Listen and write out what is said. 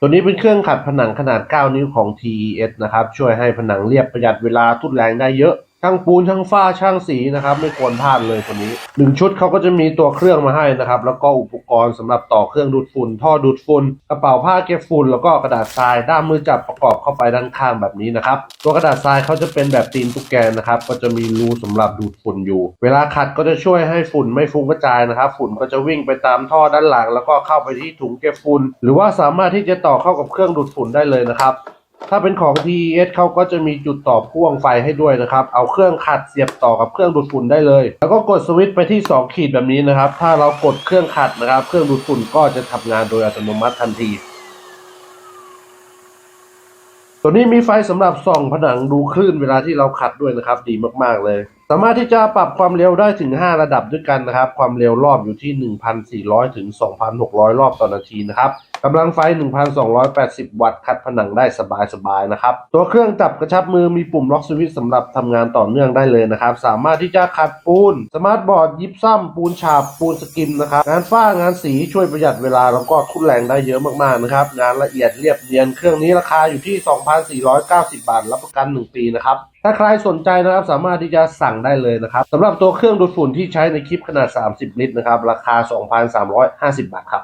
ตัวนี้เป็นเครื่องขัดผนังขนาด 9 นิ้วของ TES นะครับ ช่วยให้ผนังเรียบประหยัดเวลาทุนแรงได้เยอะ ช่างปูนช่างฝ้าช่างสีนะครับ ไม่ควรพลาดเลยตัวนี้หนึ่งชุดเขาก็จะมีตัวเครื่องมาให้นะครับ แล้วก็อุปกรณ์สำหรับต่อเครื่องดูดฝุ่น ท่อดูดฝุ่นกระเป๋าผ้าเก็บฝุ่นแล้วก็กระดาษทรายด้ามมือจับประกอบเข้าไปด้านข้างแบบนี้นะครับตัวกระดาษทรายเขาจะเป็นแบบตีนตุ๊กแกนะครับ ก็จะมีรูสำหรับดูดฝุ่นอยู่ เวลาขัดก็จะช่วยให้ฝุ่นไม่ฟุ้งกระจายนะครับ ฝุ่นก็จะวิ่งไปตามท่อด้านหลัง แล้วก็เข้าไปที่ถุงเก็บฝุ่นหรือว่าสามารถที่จะต่อเข้ากับเครื่องดูดฝุ่นได้เลยนะครับ ถ้าเป็นของ TES เขาก็จะมีจุดต่อพ่วงไฟให้ด้วยนะครับ เอาเครื่องขัดเสียบต่อกับเครื่องดูดฝุ่นได้เลย แล้วก็กดสวิตช์ไปที่ 2 ขีดแบบนี้นะครับ ถ้าเรากดเครื่องขัดนะครับ เครื่องดูดฝุ่นก็จะทำงานโดยอัตโนมัติทันที ตัวนี้มีไฟสำหรับส่องผนังดูคลื่นเวลาที่เราขัดด้วยนะครับ ดีมากๆเลย สามารถที่จะปรับความเร็วได้ถึง 5 ระดับด้วยกันนะครับ ความเร็วรอบอยู่ที่ 1,400 ถึง 2,600 รอบต่อนาทีนะครับกำลังไฟ 1,280 วัตต์ขัดผนังได้สบายๆ นะครับ ตัวเครื่องจับกระชับมือมีปุ่มล็อกสวิตช์สำหรับทำงานต่อเนื่องได้เลยนะครับ สามารถที่จะขัดปูน สมาร์ทบอร์ด ยิบซ้ำปูนฉาบ ปูนสกิมนะครับ งานฝ้างานสีช่วยประหยัดเวลา แล้วก็ทุนแรงได้เยอะมากๆ นะครับ งานละเอียดเรียบเนียน เครื่องนี้ราคาอยู่ที่ 2,490 บาท รับประกัน 1 ปีนะครับ ถ้าใครสนใจนะครับสามารถที่จะสั่งได้เลยนะครับสำหรับตัวเครื่องดูดฝุ่นที่ใช้ในคลิปขนาด 30 ลิตรนะครับ ราคา 2,350 บาทครับ